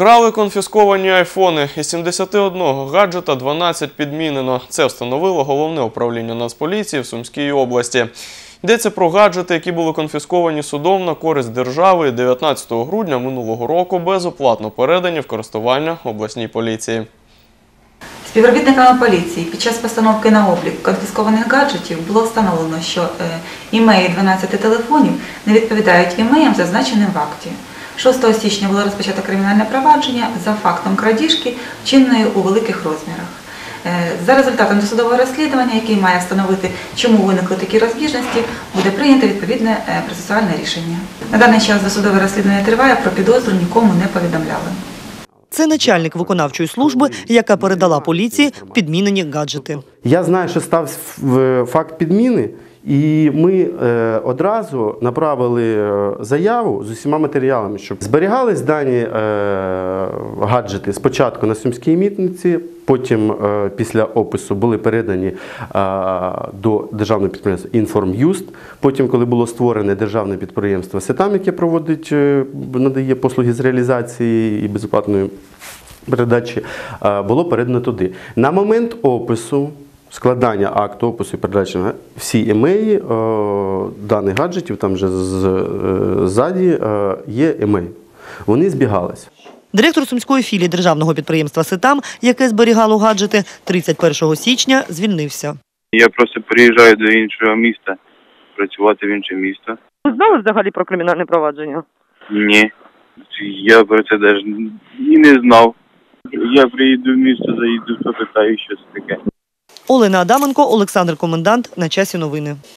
Вкрали конфісковані айфони із 71 гаджета 12 підмінено. Це встановило головне управління Нацполіції в Сумській області. Йдеться про гаджети, які були конфісковані судом на користь держави і 19 грудня минулого року безоплатно передані в користування обласній поліції. Співробітниками поліції під час постановки на облік конфіскованих гаджетів було встановлено, що е, імеї 12 телефонів не відповідають імеям, зазначеним в акті. 6 січня було розпочато кримінальне провадження за фактом крадіжки, вчиненої у великих розмірах. Е, За результатом досудового розслідування, який має встановити, чому виникли такі розбіжності, буде прийнято відповідне е, процесуальне рішення. На даний час досудове розслідування триває, про підозру нікому не повідомляли. Це начальник виконавчої служби, яка передала поліції підмінені гаджети. Я знаю, що стався факт підміни, і ми е, одразу направили е, заяву з усіма матеріалами, щоб зберігались дані е, гаджети спочатку на сумській мітниці, потім після опису були передані до державного підприємства «Інформ'юст». Потім, коли було створене державне підприємство «Сетам», яке проводить, надає послуги з реалізації і безоплатної передачі було передано туди. На момент опису, складання акту опису і передачі всі емеї е, даних гаджетів, там вже е, ззаді е, є емеї. Вони збігалися. Директор сумської філії державного підприємства Сетам, яке зберігало гаджети, 31 січня звільнився. Я просто переїжджаю до іншого міста, працювати в інше місто. Ви знали взагалі про кримінальне провадження? Ні. Я про це навіть і не знав. Я приїду в місто, заїду, попитаю, що це таке. Олена Адаменко, Олександр Комендант. На часі новини.